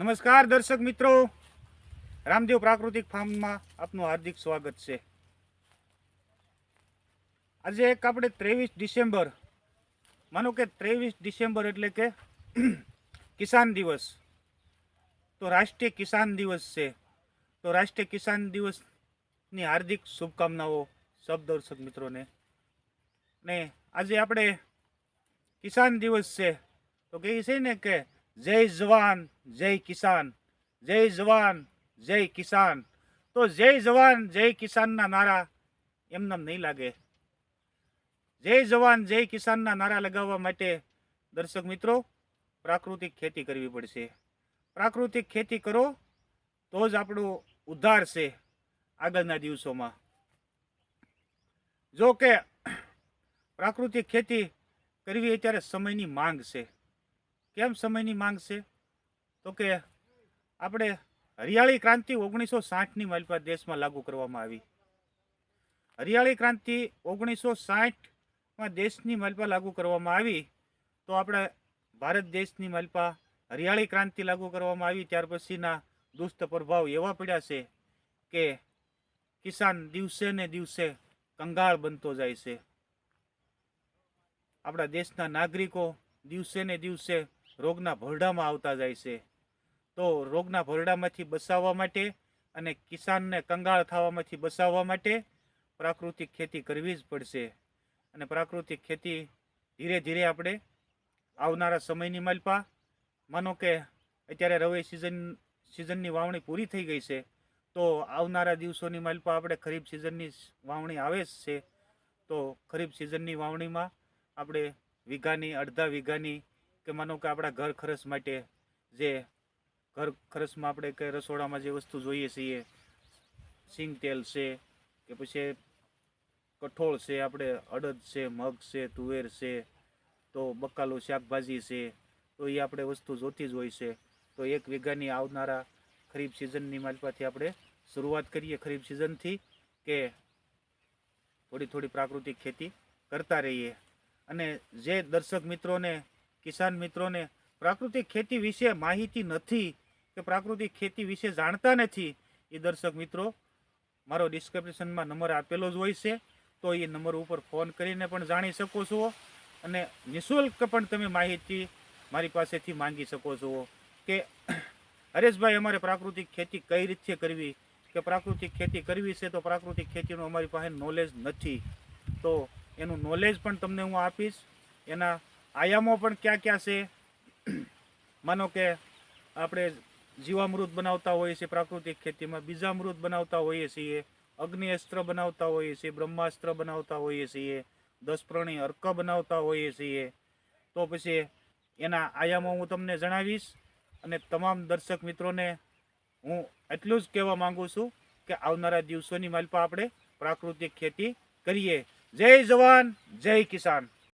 નમસ્કાર દર્શક મિત્રો. રામદેવ પ્રાકૃતિક ફાર્મમાં આપનું હાર્દિક સ્વાગત છે. આજે એક આપણે ત્રેવીસ ડિસેમ્બર, માનો કે ત્રેવીસ ડિસેમ્બર એટલે કે કિસાન દિવસ. તો રાષ્ટ્રીય કિસાન દિવસ છે. તો રાષ્ટ્રીય કિસાન દિવસની હાર્દિક શુભકામનાઓ સબ દર્શક મિત્રોને. ને આજે આપણે કિસાન દિવસ છે. તો કહે છે ને કે જય જવાન, જય કિસાન. જય જવાન, જય કિસાન. તો જય જવાન, જય કિસાનના નારા એમને નહીં લાગે. જય જવાન, જય કિસાનના નારા લગાવવા માટે દર્શક મિત્રો, પ્રાકૃતિક ખેતી કરવી પડશે. પ્રાકૃતિક ખેતી કરો તો જ આપણું ઉદ્ધાર છે આગળના દિવસોમાં. જો કે પ્રાકૃતિક ખેતી કરવી અત્યારે સમયની માંગ છે. કેમ સમયની માંગ છે? તો કે આપણે હરિયાળી ક્રાંતિ ઓગણીસો સાઠની માલપા દેશમાં લાગુ કરવામાં આવી. હરિયાળી ક્રાંતિ ઓગણીસો સાઠમાં દેશની માલપા લાગુ કરવામાં આવી, તો આપણે ભારત દેશની માલપા હરિયાળી ક્રાંતિ લાગુ કરવામાં આવી, ત્યાર પછીના દુષ્ટ પ્રભાવ એવા પડ્યા છે કે કિસાન દિવસે ને દિવસે કંગાળ બનતો જાય છે. આપણા દેશના નાગરિકો દિવસે ને દિવસે રોગના ભરડામાં આવતા જાય છે. તો રોગના ભરડામાંથી બચાવવા માટે અને કિસાનને કંગાળ થવામાંથી બચાવવા માટે પ્રાકૃતિક ખેતી કરવી જ પડશે. અને પ્રાકૃતિક ખેતી ધીરે ધીરે આપણે આવનારા સમયની માલપા માનો કે અત્યારે રવે સિઝન, સિઝનની વાવણી પૂરી થઈ ગઈ છે, તો આવનારા દિવસોની માલપા આપણે ખરીફ સિઝનની વાવણી આવે છે. તો ખરીફ સિઝનની વાવણીમાં આપણે વીઘાની, અડધા વીઘાની કે માનો કે આપણા ઘર ખર્ચ માટે જે ઘર ખર્ચમાં આપણે કે રસોડામાં જે વસ્તુ જોઈએ છીએ, સિંગ તેલ છે, કે પછી કઠોળ છે, આપણે અડદ છે, મગ છે, તુવેર છે, તો બકાલું, શાકભાજી છે, તો એ આપણે વસ્તુ જોતી જ હોય છે. તો એક વીઘાની આવનારા ખરીફ સિઝનની માલપાથી આપણે શરૂઆત કરીએ ખરીફ સિઝનથી કે થોડી થોડી પ્રાકૃતિક ખેતી કરતા રહીએ. અને જે દર્શક મિત્રોને કિસાન મિત્રોને પ્રાકૃતિક ખેતી વિશે માહિતી નથી કે પ્રાકૃતિક ખેતી વિશે જાણતા નથી, એ દર્શક મિત્રો, મારો ડિસ્ક્રિપ્શનમાં નંબર આપેલો જ હોય છે, તો એ નંબર ઉપર ફોન કરીને પણ જાણી શકો છો અને નિઃશુલ્ક પણ તમે માહિતી મારી પાસેથી માંગી શકો છો કે હરેશભાઈ, અમારે પ્રાકૃતિક ખેતી કઈ રીતે કરવી? કે પ્રાકૃતિક ખેતી કરવી છે તો પ્રાકૃતિક ખેતીનું અમારી પાસે નોલેજ નથી. તો એનું નોલેજ પણ તમને હું આપીશ. એના આયામો પણ ક્યાં ક્યાં છે? માનો કે આપણે જીવામૃત બનાવતા હોઈએ છીએ પ્રાકૃતિક ખેતીમાં, બીજામૃત બનાવતા હોઈએ છીએ અગ્નિ અસ્ત્ર બનાવતા હોઈએ છીએ, બ્રહ્માસ્ત્ર બનાવતા હોઈએ છીએ દસ પ્રણી અર્ક બનાવતા હોઈએ છીએ. તો પછી એના આયામો હું તમને જણાવીશ અને તમામ દર્શક મિત્રોને હું એટલું જ કહેવા માંગુ છું કે આવનારા દિવસોની માલપા આપણે પ્રાકૃતિક ખેતી કરીએ. જય જવાન, જય કિસાન.